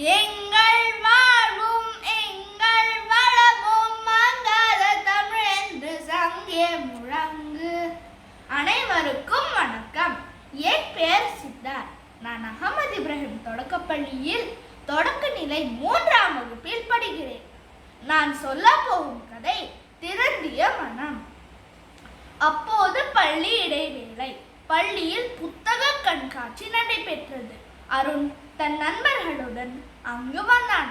எங்கள் வாழ்வும் எங்கள் வளமும் மங்காத தமிழ் என்று சங்கே முழங்கு. அனைவருக்கும் வணக்கம். என் பெயர் சித்தார். நான் அகமது இப்ராஹிம் தொடக்கப்பள்ளியில் தொடக்க நிலை மூன்றாம் வகுப்பில் படிக்கிறேன். நான் சொல்ல போகும் கதை திருந்திய மனம். அப்போது பள்ளி இடைவேளை. பள்ளியில் புத்தக கண்காட்சி நடைபெற்றது. அருண் தன் நண்பர்களுடன் அங்கு வந்தான்.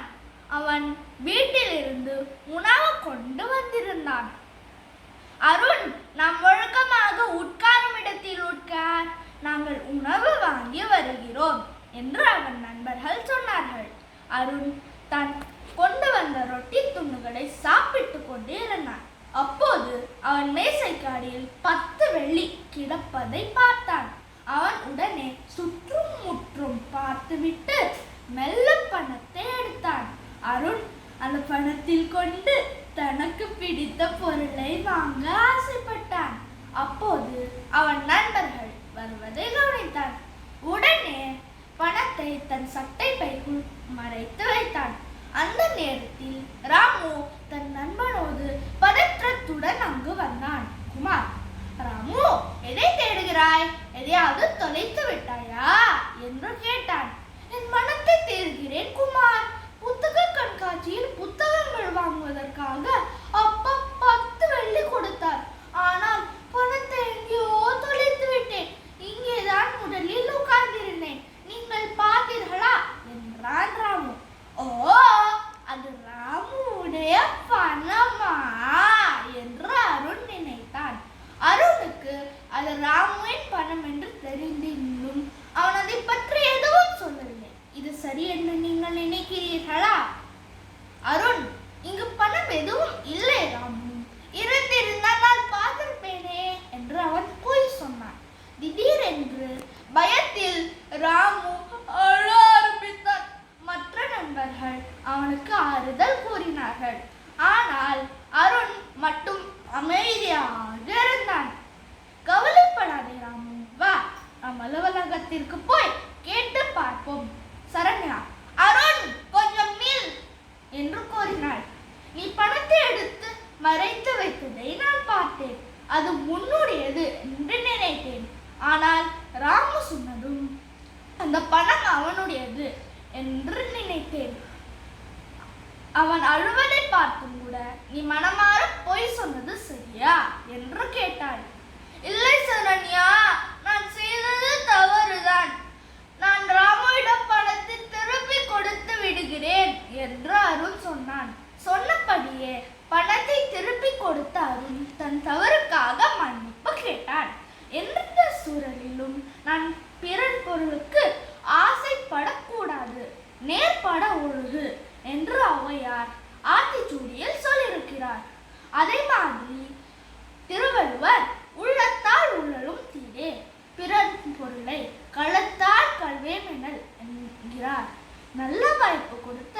அவன் வீட்டிலிருந்து உணவு கொண்டு வந்திருந்தான். அருண் நாம் ஒழுக்கமாக உட்காரும் இடத்தில் உட்கார். நாங்கள் உணவு வாங்கி வருகிறோம் என்று அவன் நண்பர்கள் சொன்னார்கள். அருண் தான் கொண்டு வந்த ரொட்டி துண்டுகளை சாப்பிட்டு கொண்டே இருந்தான். அப்போது அவன் மேசைக்காடியில் பத்து வெள்ளி கிடப்பதை பார்த்தான் அவன் உடனே சுற்றும் முற்றும் பார்த்துவிட்டு மெல்ல பணத்தை எடுத்தான். அருண் அந்த பணத்தில் கொண்டு தனக்கு பிடித்த பொருளை வாங்க ஆசைப்பட்டான். அப்போது அவன் நண்பர்கள் வருவதை கவனித்தான். உடனே பணத்தை தன் சட்டை பைக்குள் மறைத்து வைத்தான். அந்த நேரத்தில் ராமு தன் நண்பனோடு பதற்றத்துடன் அங்கு வந்தான். குமார் ராமு எதை தேடுகிறாய்? எதையாவது தொலைத்து விட்டாயா? என்று கேட்டான் என் மனத்தை தேடுகிறேன் குமார் புத்தக கண்காட்சியில் புத்தகங்கள் வாங்குவதற்காக அப்பா பத்து வெள்ளி கொடுத்தார் ஆனால் பணத்தை எங்கேயோ தொலைத்து விட்டேன் இங்கேதான் முதலில் உட்கார்ந்திருந்தேன் நீங்கள் பார்த்தீர்களா என்றான் ராமு ஓ அது ராமுடைய பணமா என்று அருண் நினைத்தான் அருணுக்கு அது காரணம் என்று தெரிந்திருந்தும் அவன் அதை பற்றி எதுவும் சொல்லவில்லை. இது சரி என்று நீங்கள் நினைக்கிறீர்களா? அருண் இங்கு பணம் எதுவும் இல்லை ராமு. இருந்திருந்தால் நான் பார்த்திருப்பேனே என்று அவன் போய் சொன்னான். திடீரென்று பயத்தில் ராமு அழ மற்ற நண்பர்கள் அவனுக்கு ஆறுதல் கூறினார்கள். ஆனால் அருண் மட்டும் அமைதியாக இருந்தான் கவலைப்படாதே ராமு வா நம் அலுவலகத்திற்கு போய் கேட்டு பார்ப்போம். சரண்யா அருண் கொஞ்சம் நில் என்று கூறினாள். நீ பணத்தை எடுத்து மறைத்து வைத்ததை நான் பார்த்தேன். அது உன்னுடையது என்று நினைத்தேன். ஆனால் ராமு சொன்னதும் அந்த பணம் அவனுடையது என்று நினைத்தேன். அவன் அழுவதை பார்க்கும் கூட நீ மனமாற பொய் சொன்னது சரியா என்று கேட்டாள் இல்லை சரண்யா நான் செய்தது தவறுதான் நான் ராமுவிடம் பணத்தை திருப்பி கொடுத்து விடுகிறேன் என்று அருண் சொன்னான் சொன்னபடியே பணத்தை திருப்பி கொடுத்த அருண் தன் தவறுக்காக மன்னிப்பு கேட்டான். எந்த சூழலிலும் நான் பிறர் பொருளுக்கு ஆசைப்படக்கூடாது நேர்பட ஒழுகு என்று ஔவையார் ஆத்திச்சூடியில் சொல்லியிருக்கிறார். அதே மாதிரி திருவள்ளுவர் உள்ளத்தால் உள்ளலும் தீரே பிறர் பொருளை களத்தால் கல்வேமெனல் என்கிறார். நல்ல வாய்ப்பு கொடுத்த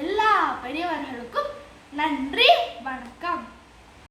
எல்லா பெரியவர்களுக்கும் நன்றி வணக்கம்.